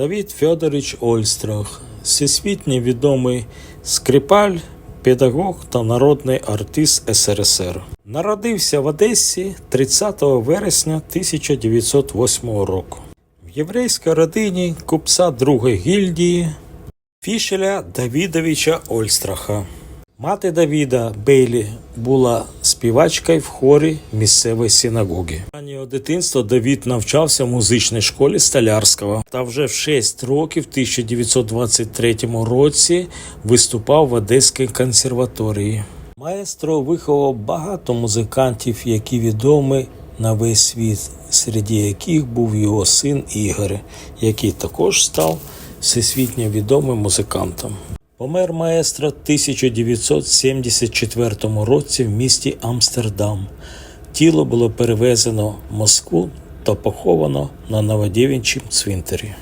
Давід Федорович Ольстрах, всесвітньо відомий скрипаль, педагог та народний артист СРСР. Народився в Одесі 30 вересня 1908 року. В єврейській родині купця другої гільдії Фішеля Давідовича Ольстраха. Мати Давіда Бейлі була співачкою в хорі місцевої синагоги. Раннього дитинства Давід навчався в музичній школі Столярського та вже в 6 років, в 1923 році, виступав в Одеській консерваторії. Маестро виховав багато музикантів, які відомі на весь світ, серед яких був його син Ігор, який також став всесвітньо відомим музикантом. Помер маестро в 1974 році в місті Амстердам. Тіло було перевезено в Москву та поховано на Новодівінчому цвинтарі.